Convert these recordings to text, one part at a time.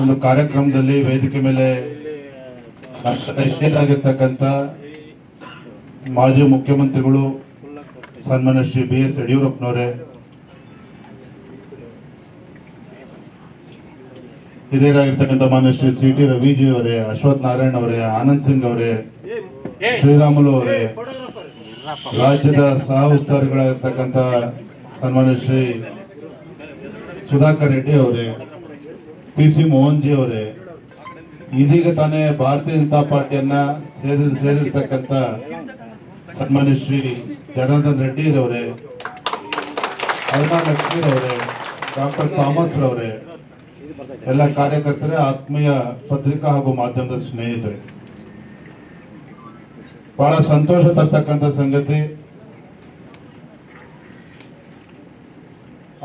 ಒಂದು ಕಾರ್ಯಕ್ರಮದಲ್ಲಿ ವೇದಿಕೆ ಮೇಲೆ ಆಗಿರ್ತಕ್ಕಂಥ ಮಾಜಿ ಮುಖ್ಯಮಂತ್ರಿಗಳು ಸನ್ಮಾನ್ಯ ಶ್ರೀ ಬಿ ಎಸ್ ಯಡಿಯೂರಪ್ಪನವರೇ, ಹಿರಿಯರಾಗಿರ್ತಕ್ಕಂಥ ಮಾನ್ಯ ಶ್ರೀ ಸಿ ಟಿ ರವಿಜಿ ಅವರೇ, ಅಶ್ವಥ್ ನಾರಾಯಣ್ ಅವರೇ, ಆನಂದ್ ಸಿಂಗ್ ಅವರೇ, ಶ್ರೀರಾಮುಲು ಅವರೇ, ರಾಜ್ಯದ ಸಹ ಉಸ್ತುವಾರಿಗಳಾಗಿರ್ತಕ್ಕಂಥ ಸನ್ಮಾನ್ಯ ಶ್ರೀ ಸುಧಾಕರ್ ರೆಡ್ಡಿ ಅವರೇ ಪಿ ಸಿ ಮೋಹನ್ ಜಿ ಅವರೇ ಇದೀಗ ತಾನೇ ಭಾರತೀಯ ಜನತಾ ಪಾರ್ಟಿಯನ್ನ ಸೇರಿ ಸೇರಿರ್ತಕ್ಕಂತ ಸನ್ಮಾನ್ಯ ಶ್ರೀ ಜನಾರ್ದನ್ ರೆಡ್ಡಿ ಅವರೇ ಲಕ್ಷ್ಮೀರ್ ಅವರೇ ಡಾಕ್ಟರ್ ಥಾಮಸ್ ರವರೇ ಎಲ್ಲ ಕಾರ್ಯಕರ್ತರೇ, ಆತ್ಮೀಯ ಪತ್ರಿಕಾ ಹಾಗೂ ಮಾಧ್ಯಮದ ಸ್ನೇಹಿತರೆ. ಬಹಳ ಸಂತೋಷ ತರ್ತಕ್ಕಂಥ ಸಂಗತಿ.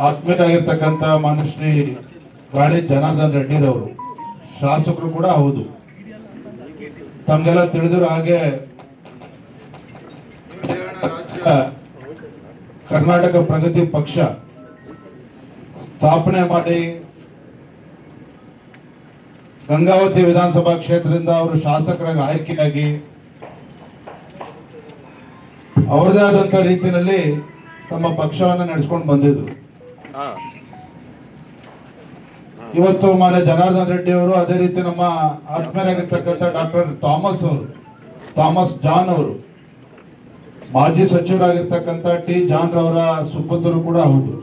ಆತ್ಮೀಯರಾಗಿರ್ತಕ್ಕಂಥ ಮನುಶ್ರೀ ಗಾಳಿ ಜನಾರ್ದನ್ ರೆಡ್ಡಿರವರು. ಶಾಸಕರು ಕೂಡ ಹೌದು. ತಮಗೆಲ್ಲ ತಿಳಿದಿರೋ ಹಾಗೆ ಕರ್ನಾಟಕ ಪ್ರಗತಿ ಪಕ್ಷ ಸ್ಥಾಪನೆ ಮಾಡಿ ಗಂಗಾವತಿ ವಿಧಾನಸಭಾ ಕ್ಷೇತ್ರದಿಂದ ಅವರು ಶಾಸಕರಾಗಿ ಆಯ್ಕೆಯಾಗಿ ಅವರದೇ ಆದಂತ ರೀತಿಯಲ್ಲಿ ತಮ್ಮ ಪಕ್ಷವನ್ನ ನಡೆಸ್ಕೊಂಡು ಬಂದಿದ್ರು. ಇವತ್ತು ಮಾನ್ಯ ಜನಾರ್ದನ್ ರೆಡ್ಡಿ ಅವರು ಅದೇ ರೀತಿ ನಮ್ಮ ಆತ್ಮೀಯರಾಗಿರ್ತಕ್ಕಂಥ ಡಾಕ್ಟರ್ ಥಾಮಸ್ ಅವರು, ಥಾಮಸ್ ಜಾನ್ ಅವರು, ಮಾಜಿ ಸಚಿವರಾಗಿರ್ತಕ್ಕಂಥ ಟಿ ಜಾನ್ ರವರ ಸುಪುತ್ರರು ಕೂಡ ಹೌದು.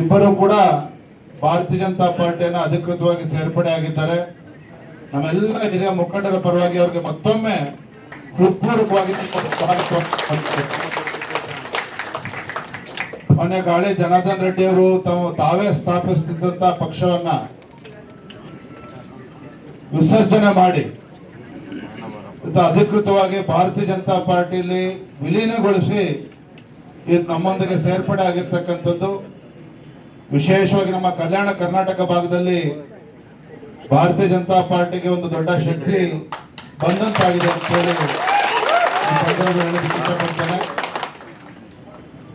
ಇಬ್ಬರು ಕೂಡ ಭಾರತೀಯ ಜನತಾ ಪಾರ್ಟಿಯನ್ನು ಅಧಿಕೃತವಾಗಿ ಸೇರ್ಪಡೆ ಆಗಿದ್ದಾರೆ. ನಮ್ಮೆಲ್ಲ ಹಿರಿಯ ಮುಖಂಡರ ಪರವಾಗಿ ಅವರಿಗೆ ಮತ್ತೊಮ್ಮೆ ಹೃತ್ಪೂರ್ವಕವಾಗಿ ಮೊನ್ನೆ ಗಾಳಿ ಜನಾರ್ದನ್ ರೆಡ್ಡಿ ಅವರು ತಾವು ತಾವೇ ಸ್ಥಾಪಿಸುತ್ತಿದ್ದಂತ ಪಕ್ಷವನ್ನ ವಿಸರ್ಜನೆ ಮಾಡಿ ಅಧಿಕೃತವಾಗಿ ಭಾರತೀಯ ಜನತಾ ಪಾರ್ಟಿಯಲ್ಲಿ ವಿಲೀನಗೊಳಿಸಿ ಇದು ನಮ್ಮೊಂದಿಗೆ ಸೇರ್ಪಡೆ ಆಗಿರ್ತಕ್ಕಂಥದ್ದು. ವಿಶೇಷವಾಗಿ ನಮ್ಮ ಕಲ್ಯಾಣ ಕರ್ನಾಟಕ ಭಾಗದಲ್ಲಿ ಭಾರತೀಯ ಜನತಾ ಪಾರ್ಟಿಗೆ ಒಂದು ದೊಡ್ಡ ಶಕ್ತಿ ಬಂದಂತಾಗಿದೆ ಅಂತ ಹೇಳಿ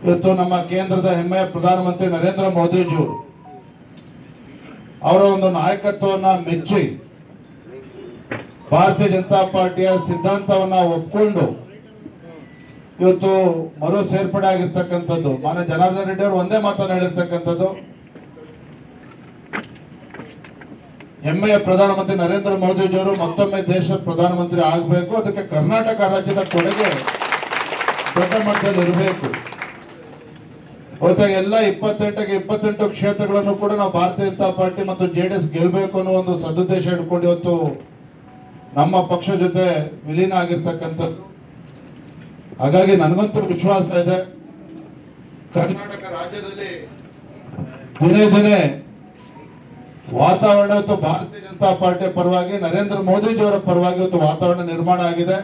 ಇವತ್ತು ನಮ್ಮ ಕೇಂದ್ರದ ಹೆಮ್ಮೆಯ ಪ್ರಧಾನಮಂತ್ರಿ ನರೇಂದ್ರ ಮೋದಿಜಿಯವರು ಅವರ ಒಂದು ನಾಯಕತ್ವವನ್ನ ಮೆಚ್ಚಿ ಭಾರತೀಯ ಜನತಾ ಪಾರ್ಟಿಯ ಸಿದ್ಧಾಂತವನ್ನ ಒಪ್ಕೊಂಡು ಇವತ್ತು ಮರು ಸೇರ್ಪಡೆ ಆಗಿರ್ತಕ್ಕಂಥದ್ದು ಮಾನ್ಯ ಜನಾರ್ದನ್ ರೆಡ್ಡಿ ಅವರು ಒಂದೇ ಮಾತನ್ನು ಹೇಳಿರ್ತಕ್ಕಂಥದ್ದು. ಹೆಮ್ಮೆಯ ಪ್ರಧಾನಮಂತ್ರಿ ನರೇಂದ್ರ ಮೋದಿಜಿಯವರು ಮತ್ತೊಮ್ಮೆ ದೇಶದ ಪ್ರಧಾನಮಂತ್ರಿ ಆಗಬೇಕು, ಅದಕ್ಕೆ ಕರ್ನಾಟಕ ರಾಜ್ಯದ ಕೊಡುಗೆ ದೊಡ್ಡ ಮಟ್ಟದಲ್ಲಿ ಇರಬೇಕು ಹೊರತಾಗಿ ಎಲ್ಲ ಇಪ್ಪತ್ತೆಂಟಕ್ಕೆ ಇಪ್ಪತ್ತೆಂಟು ಕ್ಷೇತ್ರಗಳನ್ನು ಕೂಡ ನಾವು ಭಾರತೀಯ ಜನತಾ ಪಾರ್ಟಿ ಮತ್ತು ಜೆ ಡಿ ಎಸ್ ಗೆಲ್ಲಬೇಕು ಅನ್ನೋ ಒಂದು ಸದುದ್ದೇಶ ಇಟ್ಕೊಂಡು ಇವತ್ತು ನಮ್ಮ ಪಕ್ಷ ಜೊತೆ ವಿಲೀನ ಆಗಿರ್ತಕ್ಕಂಥದ್ದು. ಹಾಗಾಗಿ ನನಗಂತೂ ವಿಶ್ವಾಸ ಇದೆ. ಕರ್ನಾಟಕ ರಾಜ್ಯದಲ್ಲಿ ದಿನೇ ದಿನೇ ವಾತಾವರಣ ಇವತ್ತು ಭಾರತೀಯ ಜನತಾ ಪಾರ್ಟಿಯ ಪರವಾಗಿ, ನರೇಂದ್ರ ಮೋದಿಜಿಯವರ ಪರವಾಗಿ ಇವತ್ತು ವಾತಾವರಣ ನಿರ್ಮಾಣ ಆಗಿದೆ.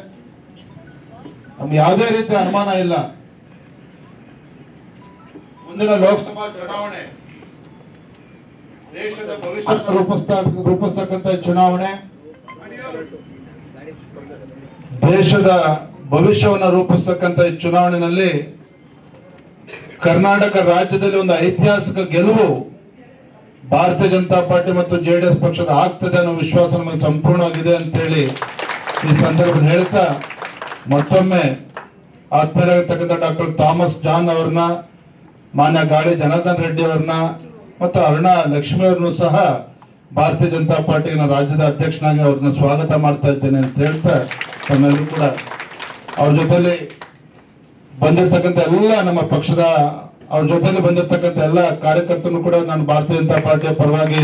ನಮ್ಗೆ ಯಾವುದೇ ರೀತಿ ಅನುಮಾನ ಇಲ್ಲ. ಮುಂದಿನ ಲೋಕಸಭಾ ಚುನಾವಣೆ. ದೇಶದ ಭವಿಷ್ಯ ರೂಪಿಸ್ತಕ್ಕಂತ ಚುನಾವಣೆ. ದೇಶದ ಭವಿಷ್ಯವನ್ನು ರೂಪಿಸ್ತಕ್ಕಂತ ಈ ಚುನಾವಣೆಯಲ್ಲಿ ಕರ್ನಾಟಕ ರಾಜ್ಯದಲ್ಲಿ ಒಂದು ಐತಿಹಾಸಿಕ ಗೆಲುವು ಭಾರತೀಯ ಜನತಾ ಪಾರ್ಟಿ ಮತ್ತು ಜೆಡಿಎಸ್ ಪಕ್ಷದ ಆಗ್ತದೆ ಅನ್ನೋ ವಿಶ್ವಾಸ ನಮಗೆ ಸಂಪೂರ್ಣವಾಗಿದೆ ಅಂತೇಳಿ ಈ ಸಂದರ್ಭದಲ್ಲಿ ಹೇಳ್ತಾ ಮತ್ತೊಮ್ಮೆ ಆತ್ಮೀಯರಾಗಿರ್ತಕ್ಕಂಥ ಡಾಕ್ಟರ್ ಥಾಮಸ್ ಜಾನ್ ಅವ್ರನ್ನ ಮಾನ್ಯ ಗಾಳಿ ಜನಾರ್ದನ್ ರೆಡ್ಡಿ ಅವ್ರನ್ನ ಮತ್ತು ಅರುಣ ಲಕ್ಷ್ಮಿ ಅವ್ರನ್ನು ಸಹ ಭಾರತೀಯ ಜನತಾ ಪಾರ್ಟಿಗೆ ರಾಜ್ಯದ ಅಧ್ಯಕ್ಷನಾಗಿ ಅವ್ರನ್ನ ಸ್ವಾಗತ ಮಾಡ್ತಾ ಇದ್ದೇನೆ ಅಂತ ಹೇಳ್ತಾ ತಮ್ಮೆಲ್ಲರೂ ಕೂಡ ಅವ್ರ ಜೊತೆಲಿ ಬಂದಿರ್ತಕ್ಕಂಥ ಎಲ್ಲ ನಮ್ಮ ಪಕ್ಷದ, ಅವ್ರ ಜೊತೆಲಿ ಬಂದಿರ್ತಕ್ಕಂಥ ಎಲ್ಲ ಕಾರ್ಯಕರ್ತರು ಕೂಡ ನಾನು ಭಾರತೀಯ ಜನತಾ ಪಾರ್ಟಿಯ ಪರವಾಗಿ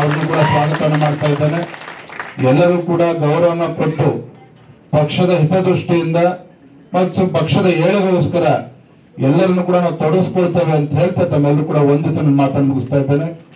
ಅವ್ರನ್ನೂ ಕೂಡ ಸ್ವಾಗತವನ್ನು ಮಾಡ್ತಾ ಇದ್ದೇನೆ. ಎಲ್ಲರೂ ಕೂಡ ಗೌರವನ ಕೊಟ್ಟು ಪಕ್ಷದ ಹಿತದೃಷ್ಟಿಯಿಂದ ಮತ್ತು ಪಕ್ಷದ ಏಳಿಗೆಗೋಸ್ಕರ ಎಲ್ಲರನ್ನು ಕೂಡ ನಾವು ತೊಡಗಿಸ್ಕೊಳ್ತೇವೆ ಅಂತ ಹೇಳ್ತಾ ತಮ್ಮೆಲ್ಲರೂ ಕೂಡ ಒಂದಿಸ ನನ್ನ ಮಾತನ್ನು ಮುಗಿಸ್ತಾ ಇದ್ದೇನೆ.